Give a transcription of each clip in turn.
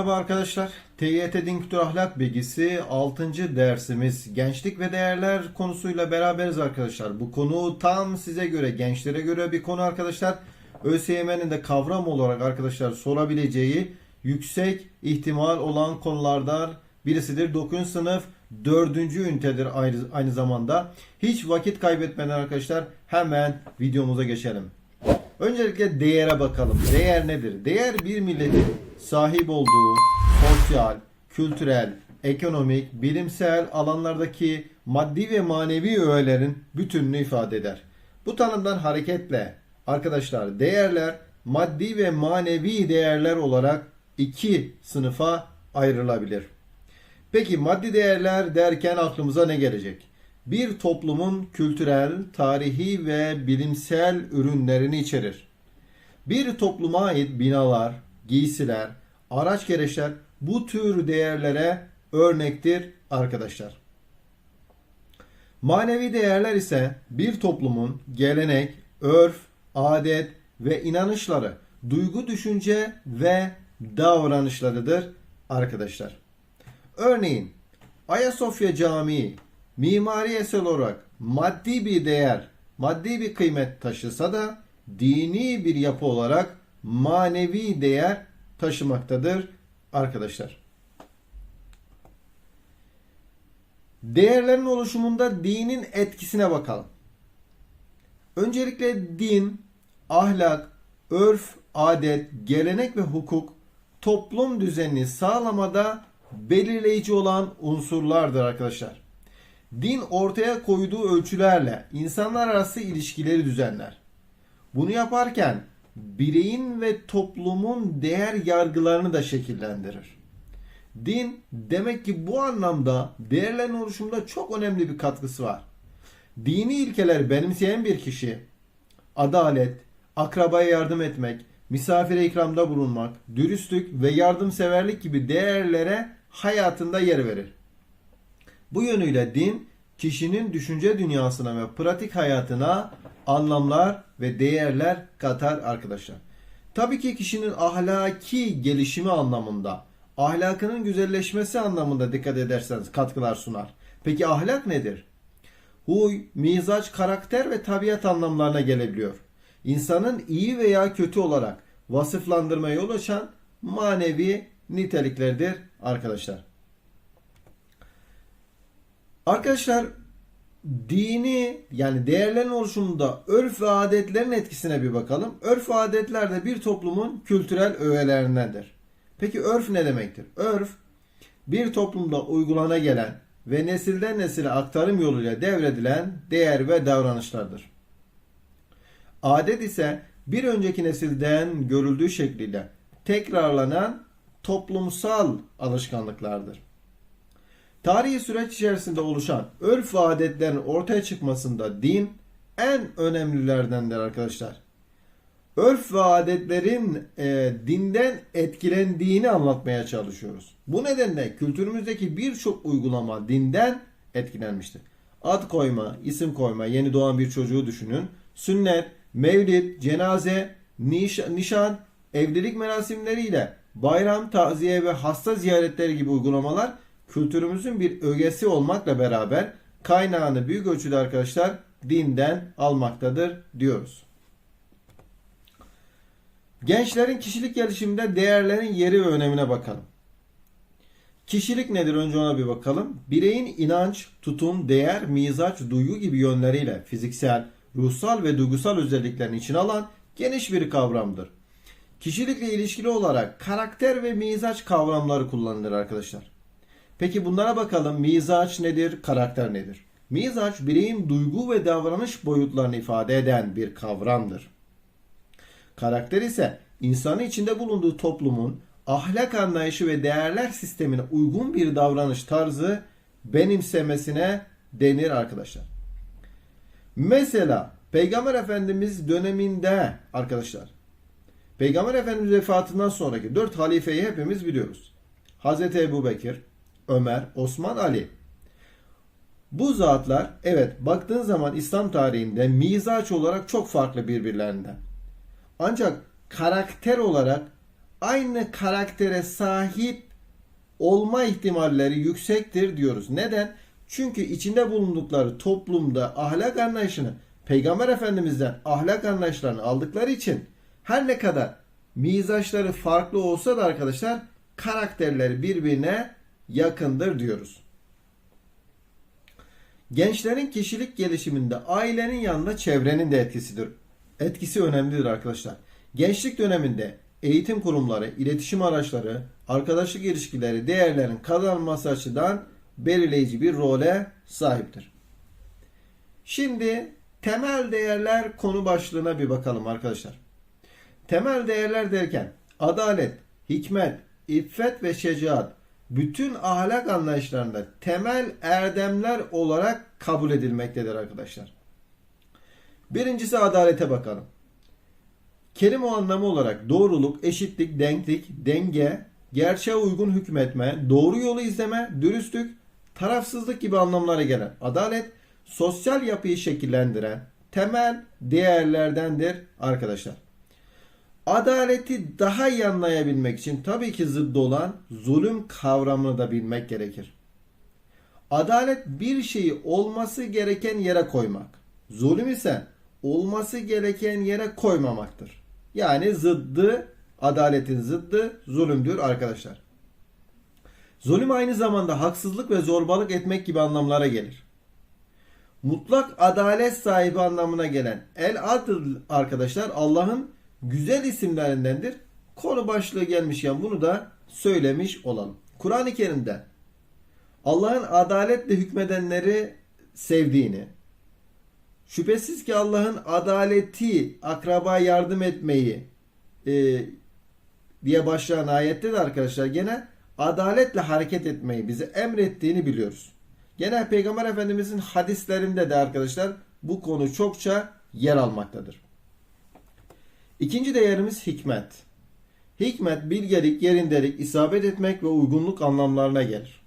Merhaba arkadaşlar. TYT Din Kültür Ahlak Bilgisi 6. dersimiz gençlik ve değerler konusuyla beraberiz arkadaşlar. Bu konu tam size göre, gençlere göre bir konu arkadaşlar. ÖSYM'nin de kavram olarak arkadaşlar sorabileceği yüksek ihtimal olan konulardan birisidir. 9. sınıf 4. ünitedir aynı, aynı zamanda. Hiç vakit kaybetmeden arkadaşlar hemen videomuza geçelim. Öncelikle değere bakalım. Değer nedir? Değer bir milletin sahip olduğu sosyal, kültürel, ekonomik, bilimsel alanlardaki maddi ve manevi öğelerin bütününü ifade eder. Bu tanımdan hareketle arkadaşlar değerler maddi ve manevi değerler olarak iki sınıfa ayrılabilir. Peki maddi değerler derken aklımıza ne gelecek? Bir toplumun kültürel, tarihi ve bilimsel ürünlerini içerir. Bir topluma ait binalar, giysiler, araç gereçler bu tür değerlere örnektir arkadaşlar. Manevi değerler ise bir toplumun gelenek, örf, adet ve inanışları, duygu, düşünce ve davranışlarıdır arkadaşlar. Örneğin Ayasofya Camii mimari eser olarak maddi bir değer, maddi bir kıymet taşısa da dini bir yapı olarak manevi değer taşımaktadır arkadaşlar. Değerlerin oluşumunda dinin etkisine bakalım. Öncelikle din, ahlak, örf, adet, gelenek ve hukuk toplum düzenini sağlamada belirleyici olan unsurlardır arkadaşlar. Din ortaya koyduğu ölçülerle insanlar arası ilişkileri düzenler. Bunu yaparken bireyin ve toplumun değer yargılarını da şekillendirir. Din demek ki bu anlamda değerlerin oluşumunda çok önemli bir katkısı var. Dini ilkeler benimseyen bir kişi adalet, akrabaya yardım etmek, misafire ikramda bulunmak, dürüstlük ve yardımseverlik gibi değerlere hayatında yer verir. Bu yönüyle din kişinin düşünce dünyasına ve pratik hayatına anlamlar ve değerler katar arkadaşlar. Tabii ki kişinin ahlaki gelişimi anlamında, ahlakının güzelleşmesi anlamında dikkat ederseniz katkılar sunar. Peki ahlak nedir? Huy, mizaç, karakter ve tabiat anlamlarına gelebiliyor. İnsanın iyi veya kötü olarak vasıflandırmaya yol açan manevi niteliklerdir arkadaşlar. Arkadaşlar dini yani değerlerin oluşumunda örf ve adetlerin etkisine bir bakalım. Örf ve adetler de bir toplumun kültürel öğelerindendir. Peki örf ne demektir? Örf bir toplumda uygulana gelen ve nesilden nesile aktarım yoluyla devredilen değer ve davranışlardır. Adet ise bir önceki nesilden görüldüğü şekliyle tekrarlanan toplumsal alışkanlıklardır. Tarihi süreç içerisinde oluşan örf ve adetlerin ortaya çıkmasında din en önemlilerdendir arkadaşlar. Örf ve adetlerin e, dinden etkilendiğini anlatmaya çalışıyoruz. Bu nedenle kültürümüzdeki birçok uygulama dinden etkilenmiştir. Ad koyma, isim koyma, yeni doğan bir çocuğu düşünün. Sünnet, mevlid, cenaze, niş, nişan, evlilik merasimleriyle bayram, taziye ve hasta ziyaretleri gibi uygulamalar kültürümüzün bir ögesi olmakla beraber kaynağını büyük ölçüde arkadaşlar dinden almaktadır diyoruz. Gençlerin kişilik gelişiminde değerlerin yeri ve önemine bakalım. Kişilik nedir önce ona bir bakalım. Bireyin inanç, tutum, değer, mizaç, duygu gibi yönleriyle fiziksel, ruhsal ve duygusal özelliklerini içine alan geniş bir kavramdır. Kişilikle ilişkili olarak karakter ve mizaç kavramları kullanılır arkadaşlar. Peki bunlara bakalım. Mizaç nedir? Karakter nedir? Mizaç bireyin duygu ve davranış boyutlarını ifade eden bir kavramdır. Karakter ise insanın içinde bulunduğu toplumun ahlak anlayışı ve değerler sistemine uygun bir davranış tarzı benimsemesine denir arkadaşlar. Mesela Peygamber Efendimiz döneminde arkadaşlar Peygamber Efendimiz vefatından sonraki dört halifeyi hepimiz biliyoruz. Hazreti Ebu Bekir, Ömer, Osman, Ali. Bu zatlar evet baktığın zaman İslam tarihinde mizaç olarak çok farklı birbirlerinden. Ancak karakter olarak aynı karaktere sahip olma ihtimalleri yüksektir diyoruz. Neden? Çünkü içinde bulundukları toplumda ahlak anlayışını Peygamber Efendimiz'den ahlak anlayışlarını aldıkları için her ne kadar mizaçları farklı olsa da arkadaşlar karakterleri birbirine yakındır diyoruz. Gençlerin kişilik gelişiminde ailenin yanında çevrenin de etkisidir. Etkisi önemlidir arkadaşlar. Gençlik döneminde eğitim kurumları, iletişim araçları, arkadaşlık ilişkileri, değerlerin kazanılması açıdan belirleyici bir role sahiptir. Şimdi temel değerler konu başlığına bir bakalım arkadaşlar. Temel değerler derken adalet, hikmet, iffet ve şecaat bütün ahlak anlayışlarında temel erdemler olarak kabul edilmektedir arkadaşlar. Birincisi adalete bakalım. Kelime anlamı olarak doğruluk, eşitlik, denklik, denge, gerçeğe uygun hükmetme, doğru yolu izleme, dürüstlük, tarafsızlık gibi anlamlara gelen adalet, sosyal yapıyı şekillendiren temel değerlerdendir arkadaşlar. Adaleti daha iyi anlayabilmek için tabii ki zıddı olan zulüm kavramını da bilmek gerekir. Adalet bir şeyi olması gereken yere koymak. Zulüm ise olması gereken yere koymamaktır. Yani zıddı, adaletin zıddı zulümdür arkadaşlar. Zulüm aynı zamanda haksızlık ve zorbalık etmek gibi anlamlara gelir. Mutlak adalet sahibi anlamına gelen el adl arkadaşlar Allah'ın güzel isimlerindendir. Konu başlığı gelmişken bunu da söylemiş olalım. Kur'an-ı Kerim'de Allah'ın adaletle hükmedenleri sevdiğini, şüphesiz ki Allah'ın adaleti, akraba yardım etmeyi e, diye başlayan ayette de arkadaşlar gene adaletle hareket etmeyi bize emrettiğini biliyoruz. Gene Peygamber Efendimizin hadislerinde de arkadaşlar bu konu çokça yer almaktadır. İkinci değerimiz hikmet. Hikmet bilgelik, yerindelik, isabet etmek ve uygunluk anlamlarına gelir.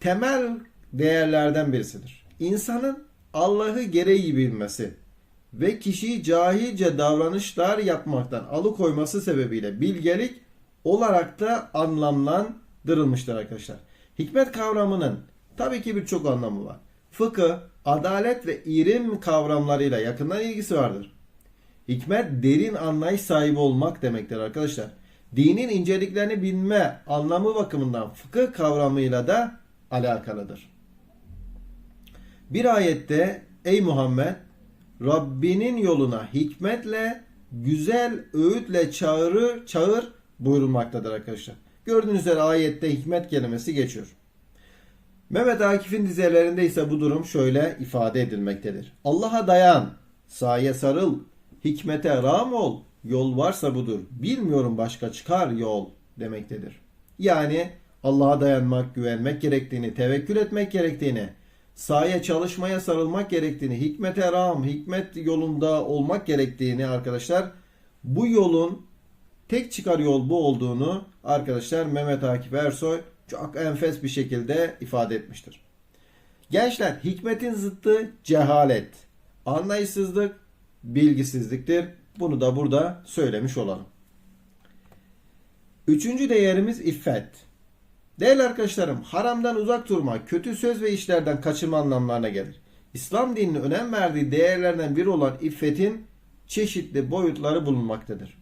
Temel değerlerden birisidir. İnsanın Allah'ı gereği bilmesi ve kişiyi cahilce davranışlar yapmaktan alıkoyması sebebiyle bilgelik olarak da anlamlandırılmıştır arkadaşlar. Hikmet kavramının tabii ki birçok anlamı var. Fıkıh, adalet ve irim kavramlarıyla yakından ilgisi vardır. Hikmet derin anlayış sahibi olmak demektir arkadaşlar. Dinin inceliklerini bilme anlamı bakımından fıkıh kavramıyla da alakalıdır. Bir ayette ey Muhammed Rabbinin yoluna hikmetle güzel öğütle çağırır, çağır buyurulmaktadır arkadaşlar. Gördüğünüz üzere ayette hikmet kelimesi geçiyor. Mehmet Akif'in dizelerinde ise bu durum şöyle ifade edilmektedir. Allah'a dayan, saye sarıl, hikmete ram ol, yol varsa budur. Bilmiyorum başka çıkar yol demektedir. Yani Allah'a dayanmak, güvenmek gerektiğini, tevekkül etmek gerektiğini, sahaya çalışmaya sarılmak gerektiğini, hikmete ram, hikmet yolunda olmak gerektiğini arkadaşlar bu yolun tek çıkar yol bu olduğunu arkadaşlar Mehmet Akif Ersoy çok enfes bir şekilde ifade etmiştir. Gençler hikmetin zıttı cehalet, anlayışsızlık, bilgisizliktir. Bunu da burada söylemiş olalım. Üçüncü değerimiz iffet. Değerli arkadaşlarım, haramdan uzak durma, kötü söz ve işlerden kaçınma anlamlarına gelir. İslam dininin önem verdiği değerlerden biri olan iffetin çeşitli boyutları bulunmaktadır.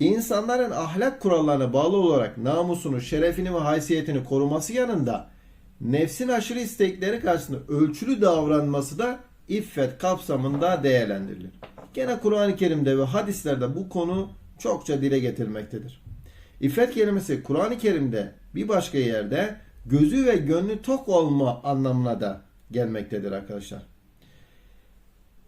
İnsanların ahlak kurallarına bağlı olarak namusunu, şerefini ve haysiyetini koruması yanında nefsin aşırı istekleri karşısında ölçülü davranması da iffet kapsamında değerlendirilir. Gene Kur'an-ı Kerim'de ve hadislerde bu konu çokça dile getirilmektedir. İffet kelimesi Kur'an-ı Kerim'de bir başka yerde gözü ve gönlü tok olma anlamına da gelmektedir arkadaşlar.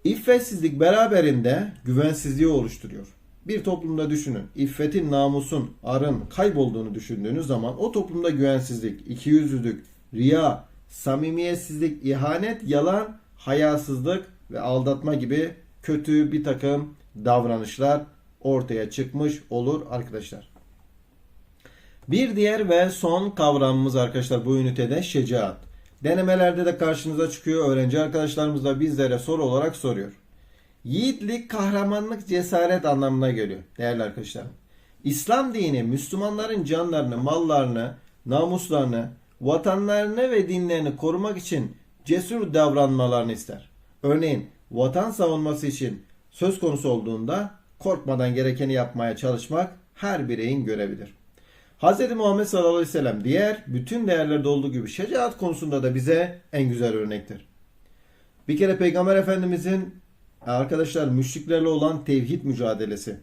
İffetsizlik beraberinde güvensizliği oluşturuyor. Bir toplumda düşünün. İffetin, namusun, arın kaybolduğunu düşündüğünüz zaman o toplumda güvensizlik, ikiyüzlülük, riya, samimiyetsizlik, ihanet, yalan, hayasızlık ve aldatma gibi kötü bir takım davranışlar ortaya çıkmış olur arkadaşlar. Bir diğer ve son kavramımız arkadaşlar bu ünitede şecaat. Denemelerde de karşınıza çıkıyor. Öğrenci arkadaşlarımız da bizlere soru olarak soruyor. Yiğitlik, kahramanlık, cesaret anlamına geliyor değerli arkadaşlarım. İslam dini Müslümanların canlarını, mallarını, namuslarını, vatanlarını ve dinlerini korumak için cesur davranmalarını ister. Örneğin vatan savunması için söz konusu olduğunda korkmadan gerekeni yapmaya çalışmak her bireyin görevidir. Hz. Muhammed sallallahu aleyhi ve sellem diğer bütün değerlerde olduğu gibi şecaat konusunda da bize en güzel örnektir. Bir kere Peygamber Efendimizin arkadaşlar müşriklerle olan tevhid mücadelesi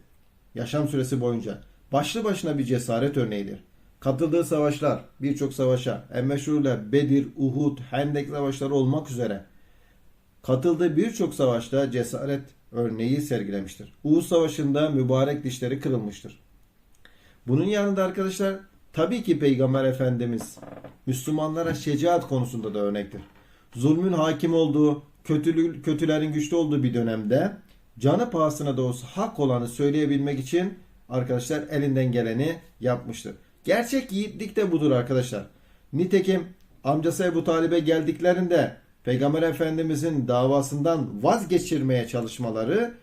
yaşam süresi boyunca başlı başına bir cesaret örneğidir. Katıldığı savaşlar, birçok savaşa, en meşhurlar Bedir, Uhud, Hendek savaşları olmak üzere katıldığı birçok savaşta cesaret örneği sergilemiştir. Uhud Savaşı'nda mübarek dişleri kırılmıştır. Bunun yanında arkadaşlar tabii ki Peygamber Efendimiz Müslümanlara şecaat konusunda da örnektir. Zulmün hakim olduğu, kötülük, kötülerin güçlü olduğu bir dönemde canı pahasına da olsa hak olanı söyleyebilmek için arkadaşlar elinden geleni yapmıştır. Gerçek yiğitlik de budur arkadaşlar. Nitekim amcası Ebu Talib'e geldiklerinde Peygamber Efendimizin davasından vazgeçirmeye çalışmaları,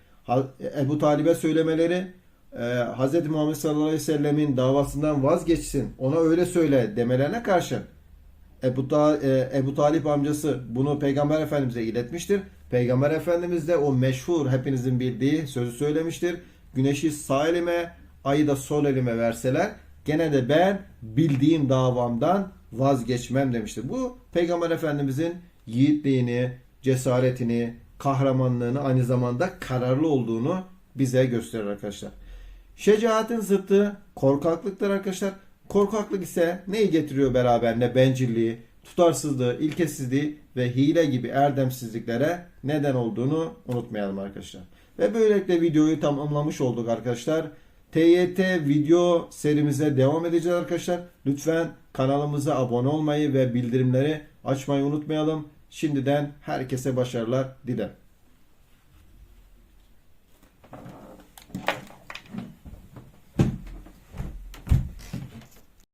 Ebu Talib'e söylemeleri, e, Hz. Muhammed sallallahu aleyhi ve sellemin davasından vazgeçsin, ona öyle söyle demelerine karşı Ebu, Ta- e, Ebu Talip amcası bunu Peygamber Efendimiz'e iletmiştir. Peygamber Efendimiz de o meşhur hepinizin bildiği sözü söylemiştir. Güneşi sağ elime, ayı da sol elime verseler gene de ben bildiğim davamdan vazgeçmem demiştir. Bu Peygamber Efendimizin yiğitliğini, cesaretini, kahramanlığını aynı zamanda kararlı olduğunu bize gösterir arkadaşlar. Şecaatin zıttı korkaklıktır arkadaşlar. Korkaklık ise neyi getiriyor beraberinde? Bencilliği, tutarsızlığı, ilkesizliği ve hile gibi erdemsizliklere neden olduğunu unutmayalım arkadaşlar. Ve böylelikle videoyu tamamlamış olduk arkadaşlar. TYT video serimize devam edeceğiz arkadaşlar. Lütfen kanalımıza abone olmayı ve bildirimleri açmayı unutmayalım. Şimdiden herkese başarılar dilerim.